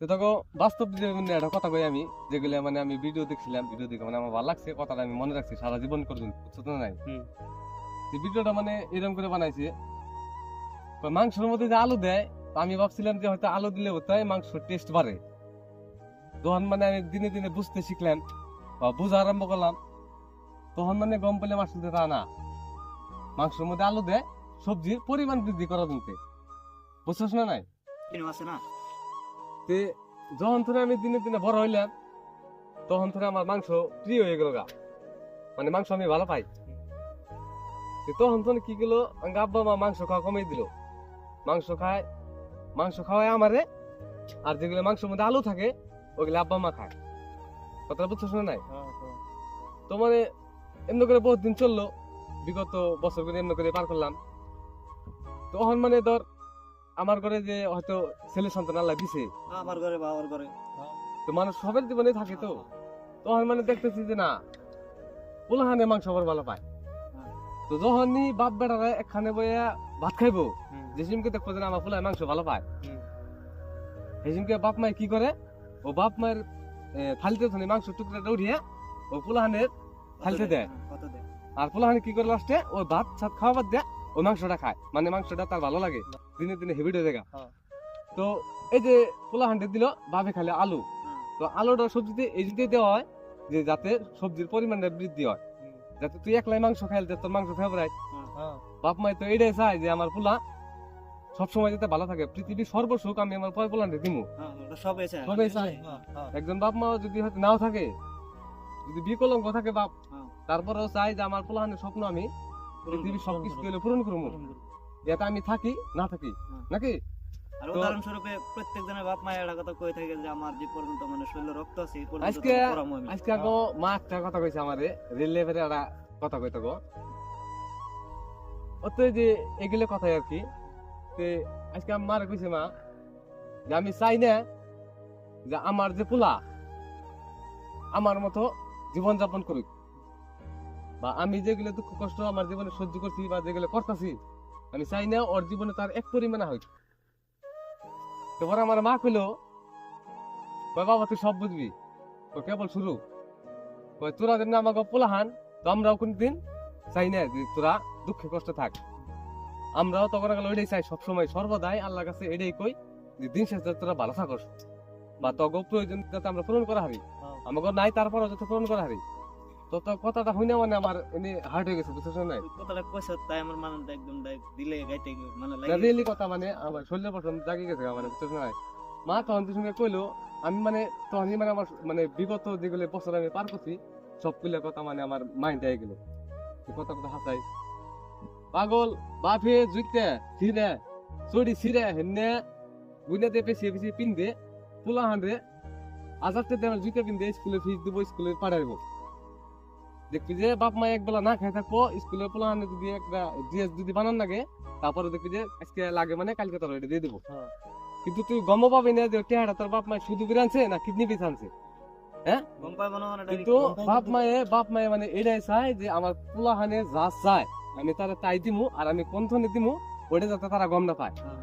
তো তখন বাস্তব জীবনে একটা কথা কই আমি যেগুলো মানে আমি ভিডিও দেখছিলাম ভিডিও দেখে মানে আমার ভালো লাগছে কথাটা আমি মনে রাখছি সারা জীবন করবেন বুঝছ তো নাই? ভিডিওটা মানে এরকম করে বানাইছে। মাংসের মধ্যে যে আলু দেয় আমি ভাবছিলাম যে হয়তো আলু দিলে হতো মাংস টেস্ট বাড়ে। তখন মানে আমি দিনে দিনে বুঝতে শিখলাম বা বোঝা আরম্ভ করলাম। তখন মানে গম পেলাম আসলে তা না। মাংসের মধ্যে আলু দেয় সবজির পরিমাণ বৃদ্ধি করা দিতে বুঝছিস না নাই? কিনো আছে না? তে যখন ধরে আমি দিনে দিনে বড় হইলাম তখন ধরে আমার মাংস প্রিয় হয়ে গেল গা। মানে মাংস আমি ভালো পাই। তখন তো কি গেল আব্বা মা মাংস খাওয়া কমিয়ে দিল। মাংস খায় মাংস খাওয়ায় আমারে আর যেগুলো মাংসের মধ্যে আলু থাকে ওগুলো আব্বা মা খায়। কথাটা বুঝছ না নাই? তো মানে এমনি করে বহুত দিন চলল বিগত বছর করে এমনি করে পার করলাম। তখন মানে ধর আমার ঘরে যে হয়তো ছেলে সন্তান আল্লাহ দিছে আমার ঘরে বা ওর ঘরে। তো মানুষ সবের জীবনে থাকে তো। তখন মানে দেখতেছি যে না পোলাহানে মাংস আবার ভালো পায়। তো যখনই বাপ বেটারা একখানে বইয়া ভাত খাইবো যেসিমকে দেখব যে আমার পোলায় মাংস ভালো পায়। হুম। সেসিমকে বাপ মায় কি করে ও বাপ মায়ের থালিতে থানি মাংস টুকরাটা উঠিয়ে ও পোলাহানের থালিতে দেয়? দেয়। আর পোলাহানি কি করে লাস্টে ওই ভাত ছাত খাওয়া বাদ দেয় ওই মাংসটা খায়। মানে মাংসটা তার ভালো লাগে। দিনে দিনে হেভিট হয়ে যায় হ্যাঁ। তো এই যে পোলাহানটা দিল বাবে খালে আলু। তো আলুটা সবজিতে এই যদি দেওয়া হয় যে যাতে সবজির পরিমাণটা বৃদ্ধি হয়। যাতে তুই একলাই মাংস খাইলে তোর মাংস ফেভারাইট বাপ মাই তো এইটাই চাই যে আমার পোলা সবসময় যাতে ভালো থাকে। পৃথিবীর সর্বসুখ আমি আমার পয় পোলানটা দিমু। হ্যাঁ সবাই চায়। একজন বাপ মা যদি হয়তো নাও থাকে যদি বিকলঙ্ক থাকে বাপ হ্যাঁ। তারপরেও চাই যে আমার পোলাহানের স্বপ্ন আমি পৃথিবীর সবকিছু পেলে পূরণ করব। যাতে আমি থাকি না থাকি হ্যাঁ। নাকি? আর উদাহরণস্বরূপে প্রত্যেক জনের বাপ মায়ের একটা কথা কয়ে থাকে যে আমার যে পর্যন্ত মানে শরীরে রক্ত আছে এই পর্যন্ত আজকে- তো আমি। আজকে আগো মা একটা কথা কইছে আমারে রেল লেভেলে একটা কথা কইতে গো। অত যে এগুলো কথাই আর কি তে আজকে আমার মারে কইছে মা যে আমি চাই না যে আমার যে পোলা আমার মতো জীবন যাপন করুক। বা আমি যেগুলো দুঃখ কষ্ট আমার জীবনে সহ্য করছি বা যেগুলো করতেছি আমি চাই না ওর জীবনে তার এক পরিমাণে হোক তোমার আমার মা কইলো বাবা তুই সব বুঝবি। তো কেবল শুরু। কয় তোরা যেন আমাকে পোলাহান তো আমরাও কোনদিন চাই না যে তোরা দুঃখে কষ্ট থাক। আমরাও তখন গেলে ওইটাই চাই সবসময় সর্বদাই আল্লাহর কাছে এটাই কই যে দিন শেষে তোরা ভালো থাকস। বা তগ প্রয়োজন যাতে আমরা পূরণ করা হারি। হ্যাঁ। আমাকে নাই তারপরও যাতে পূরণ করা হারি। তো তো কথাটা হই না মানে আমার এনে হার্ট হয়ে গেছে বুঝতেছ না কথাটা কইছ তাই আমার একদম দিলে গাইতে মানে লাগে। রিয়েলি কথা মানে আমার শরীরের পছন্দ জাগি গেছে মানে না মা তখন তুই সঙ্গে কইলো আমি মানে তখনই মানে আমার মানে বিগত যেগুলো বছর আমি পার করছি সবগুলো কথা মানে আমার মাইন্ড হয়ে গেল। কথা কথা হাসাই। পাগল বাপে জুইতে ছিঁড়ে চড়ি ছিঁড়ে হেনে গুইনাতে পেছিয়ে পেছিয়ে পিনবে পোলা আজারতে আমার জুইতে পিনবে স্কুলে ফিস দিব স্কুলে পাঠাইব। দেখবি যে বাপ মা এক বেলা না খাই থাকব স্কুলে পোলা যদি একটা ড্রেস যদি বানান লাগে তারপরে দেখবি যে আজকে লাগে মানে কালকে তোর এটা দিয়ে দিবো। হ্যাঁ। কিন্তু তুই গম পাবি না যে টেহাটা তোর বাপ মায় শুধু করে আনছে না কিডনি পিস আনছে। মানে কিন্তু বাপ মায়ে বাপ মায়ে মানে এটাই চায় যে আমার পোলাহানে যা চায় আমি তারা তাই দিমু আর আমি কোন দিমু ওটা যাতে তারা গম না পায়। হ্যাঁ।